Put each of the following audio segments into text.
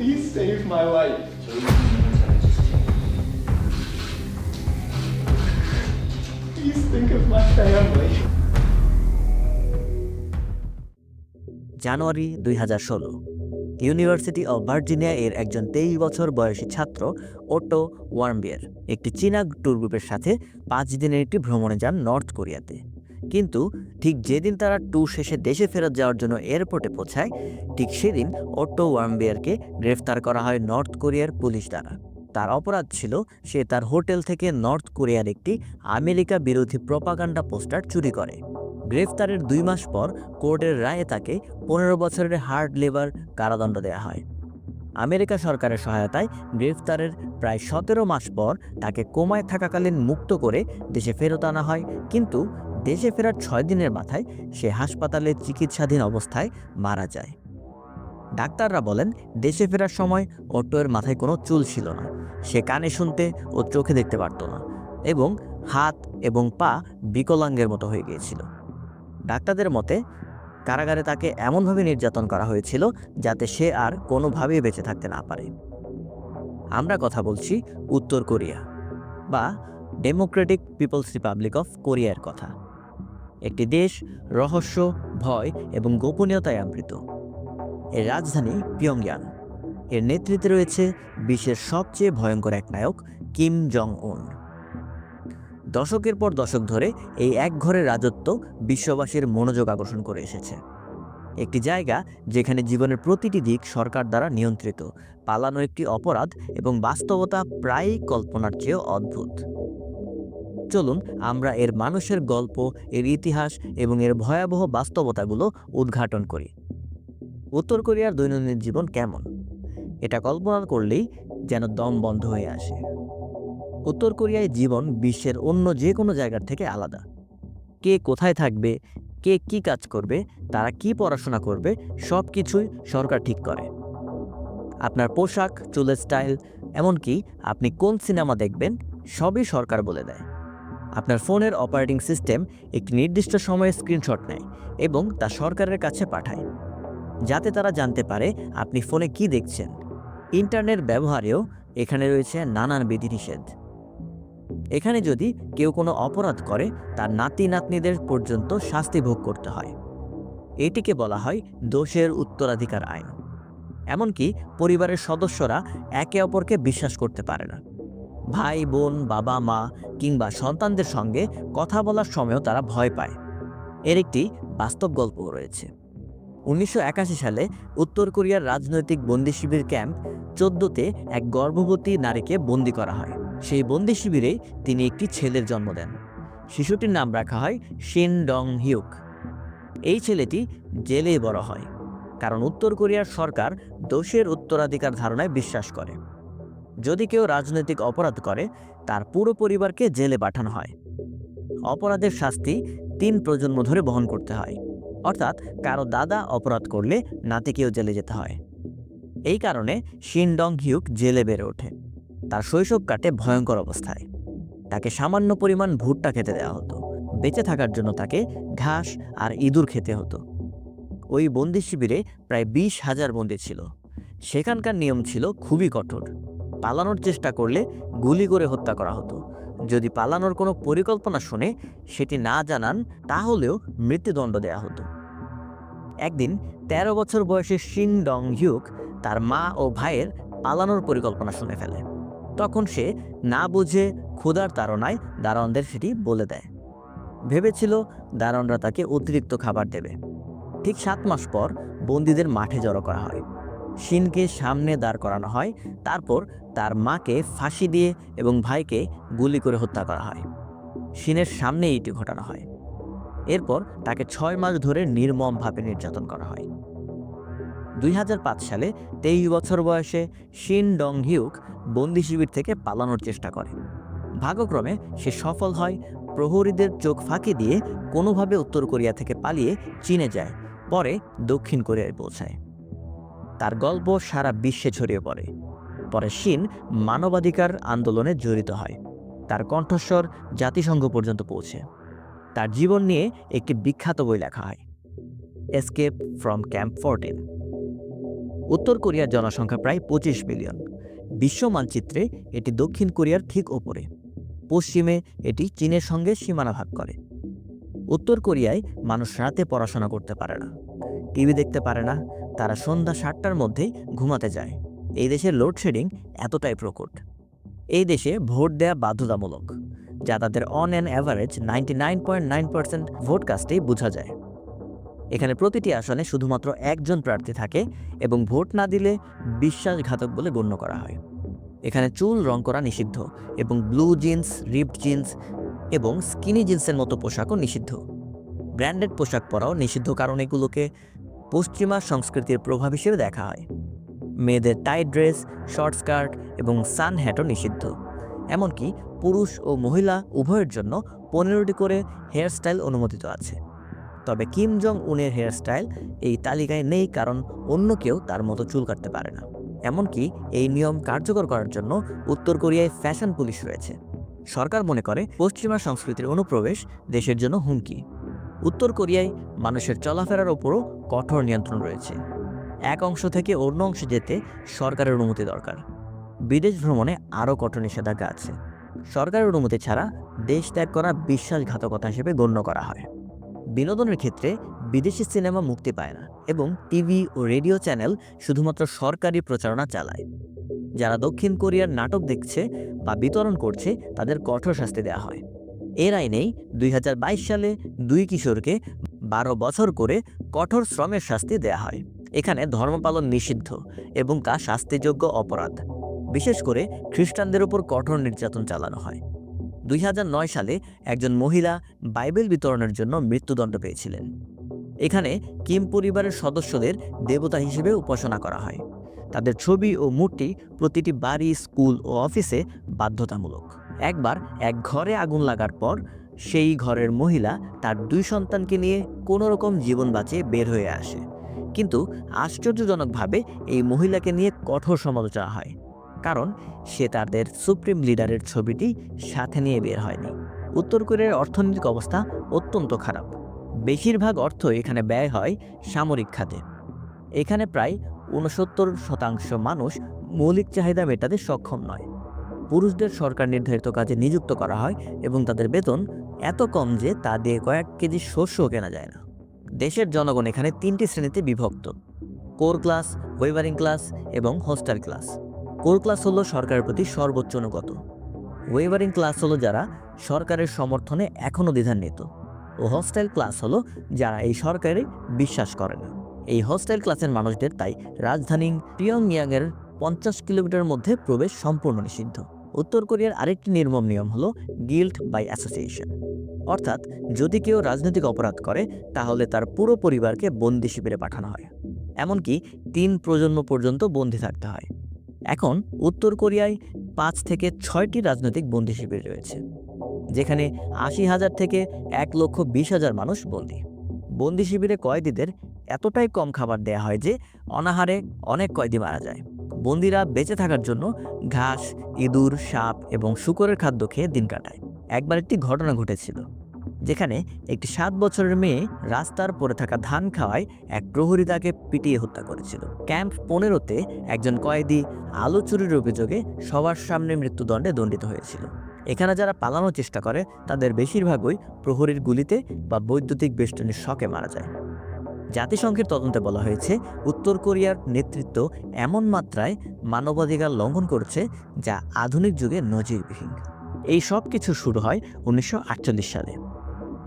Please save my life. Please think of my family. জানুয়ারি দুই হাজার ষোলো ইউনিভার্সিটি অব ভার্জিনিয়া এর একজন তেইশ বছর বয়সী ছাত্র ওটো ওয়ার্মবিয়ার, একটি চীনা ট্যুর গ্রুপের সাথে পাঁচ দিনের একটি ভ্রমণে যান নর্থ কোরিয়াতে কিন্তু ঠিক যেদিন তারা ট্যুর শেষে দেশে ফেরত যাওয়ার জন্য এয়ারপোর্টে পৌঁছায়, ঠিক সেদিন ওটো ওয়ার্মবিয়ারকে গ্রেফতার করা হয় নর্থ কোরিয়ার পুলিশ দ্বারা। তার অপরাধ ছিল সে তার হোটেল থেকে নর্থ কোরিয়ার একটি আমেরিকা বিরোধী প্রপাগান্ডা পোস্টার চুরি করে। গ্রেফতারের দুই মাস পর কোর্টের রায়ে তাকে পনেরো বছরের হার্ড লেবার কারাদণ্ড দেওয়া হয়। আমেরিকা সরকারের সহায়তায় গ্রেফতারের প্রায় সতেরো মাস পর তাকে কোমায় থাকাকালীন মুক্ত করে দেশে ফেরত আনা হয়, কিন্তু দেশে ফেরার ছয় দিনের মাথায় সে হাসপাতালে চিকিৎসাধীন অবস্থায় মারা যায়। ডাক্তাররা বলেন, দেশে ফেরার সময় অটোয়ের মাথায় কোনো চুল ছিল না। সে কানে শুনতে ও চোখে দেখতে পারত না এবং হাত এবং পা বিকলাঙ্গের মতো হয়ে গিয়েছিল। ডাক্তারদের মতে, কারাগারে তাকে এমনভাবে নির্যাতন করা হয়েছিল যাতে সে আর কোনোভাবেই বেঁচে থাকতে না পারে। আমরা কথা বলছি উত্তর কোরিয়া বা ডেমোক্রেটিক পিপলস রিপাবলিক অফ কোরিয়ার কথা। একটি দেশ, রহস্য, ভয় এবং গোপনীয়তায় আবৃত। এর রাজধানী পিয়ংয়াং এর নেতৃত্বে রয়েছে বিশ্বের সবচেয়ে ভয়ঙ্কর এক নায়ক, কিম জং উন দশকের পর দশক ধরে এই এক ঘরের রাজত্ব বিশ্ববাসীর মনোযোগ আকর্ষণ করে এসেছে। একটি জায়গা যেখানে জীবনের প্রতিটি দিক সরকার দ্বারা নিয়ন্ত্রিত, পালানো একটি অপরাধ এবং বাস্তবতা প্রায়ই কল্পনার চেয়েও অদ্ভুত। চলুন আমরা এর মানুষের গল্প, এর ইতিহাস এবং এর ভয়াবহ বাস্তবতাগুলো উদ্ঘাটন করি। উত্তর কোরিয়ার দৈনন্দিন জীবন কেমন? এটা কল্পনা করলেই যেন দম বন্ধ হয়ে আসে। উত্তর কোরিয়ায় জীবন বিশ্বের অন্য যে কোনো জায়গার থেকে আলাদা। কে কোথায় থাকবে, কে কি কাজ করবে, তারা কি পড়াশোনা করবে সব কিছুই সরকার ঠিক করে। আপনার পোশাক, চুলের স্টাইল, এমনকি আপনি কোন সিনেমা দেখবেন, সবই সরকার বলে দেয়। আপনার ফোনের অপারেটিং সিস্টেম একটি নির্দিষ্ট সময়ে স্ক্রিনশট নেয় এবং তা সরকারের কাছে পাঠায়, যাতে তারা জানতে পারে আপনি ফোনে কি দেখছেন। ইন্টারনেট ব্যবহারেও এখানে রয়েছে নানান বিধিনিষেধ। এখানে যদি কেউ কোনো অপরাধ করে, তার নাতি নাতনিদের পর্যন্ত শাস্তি ভোগ করতে হয়। এটিকে বলা হয় দোষের উত্তরাধিকার আইন। এমনকি পরিবারের সদস্যরা একে অপরকে বিশ্বাস করতে পারে না। ভাই, বোন, বাবা, মা কিংবা সন্তানদের সঙ্গে কথা বলার সময়ও তারা ভয় পায়। এর একটি বাস্তব গল্প রয়েছে। উনিশশো একাশি সালে উত্তর কোরিয়ার রাজনৈতিক বন্দি শিবির ক্যাম্প চোদ্দতে এক গর্ভবতী নারীকে বন্দি করা হয়। সেই বন্দি শিবিরেই তিনি একটি ছেলের জন্ম দেন। শিশুটির নাম রাখা হয় শিন ডং হিউক। এই ছেলেটি জেলে বড় হয়, কারণ উত্তর কোরিয়ার সরকার দোষের উত্তরাধিকার ধারণায় বিশ্বাস করে। যদি কেউ রাজনৈতিক অপরাধ করে, তার পুরো পরিবারকে জেলে পাঠানো হয়। অপরাধের শাস্তি তিন প্রজন্ম ধরে বহন করতে হয়। অর্থাৎ কারও দাদা অপরাধ করলে নাতিকেও জেলে যেতে হয়। এই কারণে শিনডং হিউক জেলে বেড়ে ওঠে। তার শৈশব কাটে ভয়ঙ্কর অবস্থায়। তাকে সামান্য পরিমাণ ভুট্টা খেতে দেওয়া হতো। বেঁচে থাকার জন্য তাকে ঘাস আর ইঁদুর খেতে হতো। ওই বন্দি শিবিরে প্রায় বিশ হাজার বন্দি ছিল। সেখানকার নিয়ম ছিল খুবই কঠোর। পালানোর চেষ্টা করলে গুলি করে হত্যা করা হতো। যদি পালানোর কোনো পরিকল্পনা শুনে সেটি না জানান, তাহলেও মৃত্যুদণ্ড দেওয়া হতো। একদিন ১৩ বছর বয়সী শিন ডং হিউক তার মা ও ভাইয়ের পালানোর পরিকল্পনা শুনে ফেলে। তখন সে না বুঝে ক্ষুধার তাড়নায় দারোয়ানদের সেটি বলে দেয়। ভেবেছিল দারোয়ানরা তাকে অতিরিক্ত খাবার দেবে। ঠিক সাত মাস পর বন্দীদের মাঠে জড়ো করা হয়। শিনকে সামনে দাঁড় করানো হয়, তারপর তার মাকে ফাঁসি দিয়ে এবং ভাইকে গুলি করে হত্যা করা হয়। শিনের সামনে এটি ঘটানো হয়। এরপর তাকে ছয় মাস ধরে নির্মমভাবে নির্যাতন করা হয়। দুই হাজার পাঁচ সালে তেইশ বছর বয়সে শিন ডং হিউক বন্দি শিবির থেকে পালানোর চেষ্টা করে। ভাগ্যক্রমে সে সফল হয়, প্রহরীদের চোখ ফাঁকি দিয়ে কোনোভাবে উত্তর কোরিয়া থেকে পালিয়ে চীনে যায়, পরে দক্ষিণ কোরিয়ায় পৌঁছায়। তার গল্প সারা বিশ্বে ছড়িয়ে পড়ে। পরে শিন মানবাধিকার আন্দোলনে জড়িত হয়। তার কণ্ঠস্বর জাতিসংঘ পর্যন্ত পৌঁছে। তার জীবন নিয়ে একটি বিখ্যাত বই লেখা হয়। এসকেপ ফ্রম ক্যাম্প ফোরটিন উত্তর কোরিয়ার জনসংখ্যা প্রায় পঁচিশ মিলিয়ন বিশ্ব মানচিত্রে এটি দক্ষিণ কোরিয়ার ঠিক ওপরে। পশ্চিমে এটি চীনের সঙ্গে সীমানা ভাগ করে। উত্তর কোরিয়ায় মানুষ রাতে পড়াশোনা করতে পারে না। টিভি দেখতে পারে না। তারা সন্ধ্যা সাতটার মধ্যেই ঘুমাতে যায়। এই দেশের লোডশেডিং এতটাই প্রকট। এই দেশে ভোট দেয়া বাধ্যতামূলক, যা তাদের on an average ninety nine point nine percent vote কাস্টেই বোঝা যায়। এখানে প্রতিটি আসনে শুধুমাত্র একজন প্রার্থী থাকে এবং ভোট না দিলে বিশ্বাসঘাতক বলে গণ্য করা হয়। এখানে চুল রং করা নিষিদ্ধ এবং ব্লু জিন্স রিপড জিন্স এবং স্কিনি জিন্সের মতো পোশাকও নিষিদ্ধ। ব্র্যান্ডেড পোশাক পরাও নিষিদ্ধ কারণ এগুলোকে পশ্চিমা সংস্কৃতির প্রভাব হিসেবে দেখা হয়। মেয়েদের টাইট ড্রেস শর্ট স্কার্ট এবং সান হ্যাটও নিষিদ্ধ। এমনকি পুরুষ ও মহিলা উভয়ের জন্য পনেরোটি করে হেয়ারস্টাইল অনুমোদিত আছে। তবে কিম জং উনের হেয়ারস্টাইল এই তালিকায় নেই কারণ অন্য কেউ তার মতো চুল কাটতে পারে না। এমনকি এই নিয়ম কার্যকর করার জন্য উত্তর কোরিয়ায় ফ্যাশন পুলিশ রয়েছে। সরকার মনে করে পশ্চিমা সংস্কৃতির অনুপ্রবেশ দেশের জন্য হুমকি। উত্তর কোরিয়ায় মানুষের চলাফেরার ওপরও কঠোর নিয়ন্ত্রণ রয়েছে। এক অংশ থেকে অন্য অংশে যেতে সরকারের অনুমতি দরকার। বিদেশ ভ্রমণে আরও কঠোর নিষেধাজ্ঞা আছে। সরকারের অনুমতি ছাড়া দেশ ত্যাগ করা বিশ্বাসঘাতকতা হিসেবে গণ্য করা হয়। বিনোদনের ক্ষেত্রে বিদেশি সিনেমা মুক্তি পায় না এবং টিভি ও রেডিও চ্যানেল শুধুমাত্র সরকারি প্রচারণা চালায়। যারা দক্ষিণ কোরিয়ার নাটক দেখছে বা বিতরণ করছে তাদের কঠোর শাস্তি দেওয়া হয়। এর আইনেই দুই হাজার বাইশ সালে দুই কিশোরকে বারো বছর করে কঠোর শ্রমের শাস্তি দেয়া হয়। এখানে ধর্মপালন নিষিদ্ধ এবং তা শাস্তিযোগ্য অপরাধ। বিশেষ করে খ্রিস্টানদের উপর কঠোর নির্যাতন চালানো হয়। দুই হাজার নয় সালে একজন মহিলা বাইবেল বিতরণের জন্য মৃত্যুদণ্ড পেয়েছিলেন। এখানে কিম পরিবারের সদস্যদের দেবতা হিসেবে উপাসনা করা হয়। তাদের ছবি ও মূর্তি প্রতিটি বাড়ি, স্কুল ও অফিসে বাধ্যতামূলক। একবার এক ঘরে আগুন লাগার পর সেই ঘরের মহিলা তার দুই সন্তানকে নিয়ে কোনো রকম জীবন বাঁচিয়ে বের হয়ে আসে। কিন্তু আশ্চর্যজনকভাবে এই মহিলাকে নিয়ে কঠোর সমালোচনা হয়, কারণ সে তাদের সুপ্রিম লিডারের ছবিটি সাথে নিয়ে বের হয়নি। উত্তর কোরিয়ার অর্থনৈতিক অবস্থা অত্যন্ত খারাপ। বেশিরভাগ অর্থ এখানে ব্যয় হয় সামরিক খাতে। এখানে প্রায় ঊনসত্তর শতাংশ মানুষ মৌলিক চাহিদা মেটাতে সক্ষম নয়। পুরুষদের সরকার নির্ধারিত কাজে নিযুক্ত করা হয় এবং তাদের বেতন এত কম যে তা দিয়ে কয়েক কেজি শস্যও কেনা যায় না। দেশের জনগণ এখানে তিনটি শ্রেণীতে বিভক্ত। কোর ক্লাস ওয়েভারিং ক্লাস এবং হোস্টার ক্লাস। কোর ক্লাস হলো সরকারের প্রতি সর্বোচ্চ অনুগত। ওয়েভারিং ক্লাস হলো যারা সরকারের সমর্থনে এখনও দ্বিধান্বিত। ও হস্টাইল ক্লাস হলো যারা এই সরকারে বিশ্বাস করে না। এই হস্টাইল ক্লাসের মানুষদের তাই রাজধানী পিয়ংইয়াংয়ের পঞ্চাশ কিলোমিটার মধ্যে প্রবেশ সম্পূর্ণ নিষিদ্ধ। উত্তর কোরিয়ার আরেকটি নির্মম নিয়ম হলো গিল্ট বাই অ্যাসোসিয়েশন অর্থাৎ যদি কেউ রাজনৈতিক অপরাধ করে, তাহলে তার পুরো পরিবারকে বন্দি শিবিরে পাঠানো হয়। এমনকি তিন প্রজন্ম পর্যন্ত বন্দি থাকতে হয়। এখন উত্তর কোরিয়ায় পাঁচ থেকে ছয়টি রাজনৈতিক বন্দি শিবির রয়েছে, যেখানে আশি হাজার থেকে এক লক্ষ বিশ হাজার মানুষ বন্দি। বন্দি শিবিরে কয়েদিদের এতটাই কম খাবার দেয়া হয় যে অনাহারে অনেক কয়েদি মারা যায়। বন্দিরা বেঁচে থাকার জন্য ঘাস, ইঁদুর, সাপ এবং শুকরের খাদ্য খেয়ে দিন কাটায়। একবার একটি ঘটনা ঘটেছিল, যেখানে একটি সাত বছরের মেয়ে রাস্তার পড়ে থাকা ধান খাওয়ায় এক প্রহরী তাকে পিটিয়ে হত্যা করেছিল। ক্যাম্প পনেরোতে একজন কয়েদি আলু চুরির অভিযোগে সবার সামনে মৃত্যুদণ্ডে দণ্ডিত হয়েছিল। এখানে যারা পালানোর চেষ্টা করে, তাদের বেশিরভাগই প্রহরীর গুলিতে বা বৈদ্যুতিক বেষ্টনীর শখে মারা যায়। জাতিসংঘের তদন্তে বলা হয়েছে, উত্তর কোরিয়ার নেতৃত্ব এমন মাত্রায় মানবাধিকার লঙ্ঘন করছে যা আধুনিক যুগে নজিরবিহীন। এই সব কিছু শুরু হয় উনিশশো আটচল্লিশ সালে,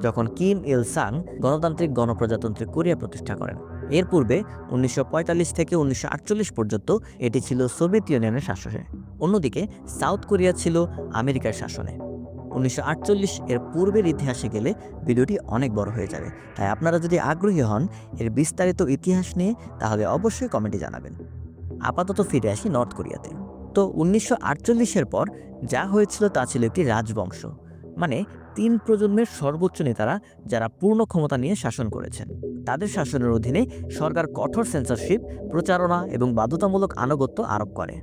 যখন কিম ইল সাং গণতান্ত্রিক গণপ্রজাতন্ত্রী কোরিয়া প্রতিষ্ঠা করেন। এর পূর্বে উনিশশো পঁয়তাল্লিশ থেকে উনিশশো আটচল্লিশ পর্যন্ত এটি ছিল সোভিয়েত ইউনিয়নের শাসনে। অন্যদিকে সাউথ কোরিয়া ছিল আমেরিকার শাসনে। উনিশশো আটচল্লিশ এর পূর্বের ইতিহাসে গেলে ভিডিওটি অনেক বড় হয়ে যাবে। তাই আপনারা যদি আগ্রহী হন এর বিস্তারিত ইতিহাস নিয়ে, তাহলে অবশ্যই কমেন্টে জানাবেন। আপাতত ফিরে আসি নর্থ কোরিয়াতে। তো উনিশশো আটচল্লিশের পর যা হয়েছিল তা ছিল একটি রাজবংশ। মানে তিন প্রজন্মের সর্বোচ্চ নেতারা যারা পূর্ণ ক্ষমতা নিয়ে শাসন করেছেন। তাদের শাসনের অধীনে সরকার কঠোর সেন্সরশিপ প্রচারণা এবং বাধ্যতামূলক আনুগত্য আরোপ করে।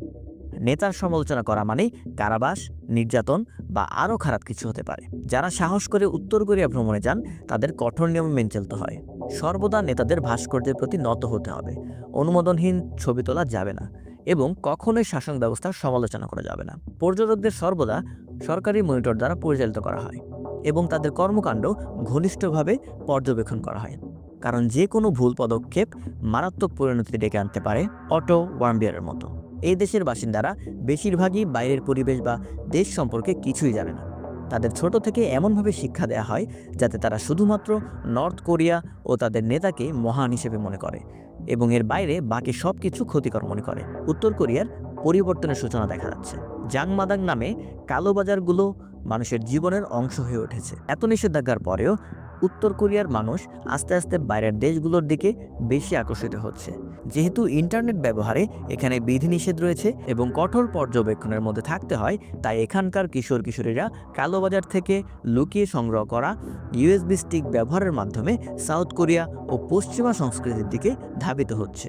নেতার সমালোচনা করা মানে কারাবাস, নির্যাতন বা আরও খারাপ কিছু হতে পারে। যারা সাহস করে উত্তর কোরিয়া ভ্রমণে যান, তাদের কঠোর নিয়ম মেনে চলতে হয়। সর্বদা নেতাদের ভাস্কর্যের প্রতি নত হতে হবে। অনুমোদনহীন ছবি তোলা যাবে না এবং কখনোই শাসন ব্যবস্থার সমালোচনা করা যাবে না। পর্যটকদের সর্বদা সরকারি মনিটর দ্বারা পরিচালিত করা হয় এবং তাদের কর্মকাণ্ড ঘনিষ্ঠভাবে পর্যবেক্ষণ করা হয়। কারণ যে কোনো ভুল পদক্ষেপ মারাত্মক পরিণতি ডেকে আনতে পারে অটো ওয়ার্মবিয়ারের মতো। এই দেশের বাসিন্দারা বেশিরভাগই বাইরের পরিবেশ বা দেশ সম্পর্কে কিছুই জানে না। তাদের ছোট থেকে এমনভাবে শিক্ষা দেওয়া হয় যাতে তারা শুধুমাত্র নর্থ কোরিয়া ও তাদের নেতাকে মহান হিসেবে মনে করে এবং এর বাইরে বাকি সব কিছু ক্ষতিকর মনে করে। উত্তর কোরিয়ার পরিবর্তনের সূচনা দেখা যাচ্ছে। জাংমাদাং নামে কালোবাজারগুলো মানুষের জীবনের অংশ হয়ে উঠেছে। এত নিষেধাজ্ঞার পরেও উত্তর কোরিয়ার মানুষ আস্তে আস্তে বাইরের দেশগুলোর দিকে বেশি আকর্ষিত হচ্ছে। যেহেতু ইন্টারনেট ব্যবহারে এখানে বিধিনিষেধ রয়েছে এবং কঠোর পর্যবেক্ষণের মধ্যে থাকতে হয়, তাই এখানকার কিশোর কিশোরীরা কালোবাজার থেকে লুকিয়ে সংগ্রহ করা ইউএসবি স্টিক ব্যবহারের মাধ্যমে সাউথ কোরিয়া ও পশ্চিমা সংস্কৃতির দিকে ধাবিত হচ্ছে।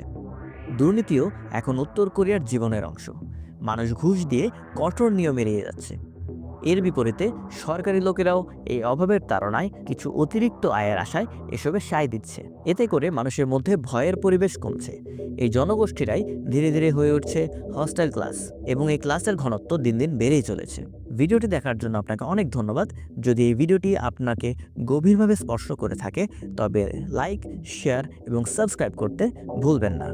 দুর্নীতিও এখন উত্তর কোরিয়ার জীবনের অংশ। মানুষ ঘুষ দিয়ে কঠোর নিয়ম এড়িয়ে যাচ্ছে। এর বিপরীতে সরকারি লোকেরাও এই অভাবের তাড়নায় কিছু অতিরিক্ত আয়ের আশায় এসবে সায় দিচ্ছে। এতে করে মানুষের মধ্যে ভয়ের পরিবেশ কমছে। এই জনগোষ্ঠীরাই ধীরে ধীরে হয়ে উঠছে হস্টেল ক্লাস এবং এই ক্লাসের ঘনত্ব দিন দিন বেড়েই চলেছে। ভিডিওটি দেখার জন্য আপনাকে অনেক ধন্যবাদ। যদি এই ভিডিওটি আপনাকে গভীরভাবে স্পর্শ করে থাকে, তবে লাইক শেয়ার এবং সাবস্ক্রাইব করতে ভুলবেন না।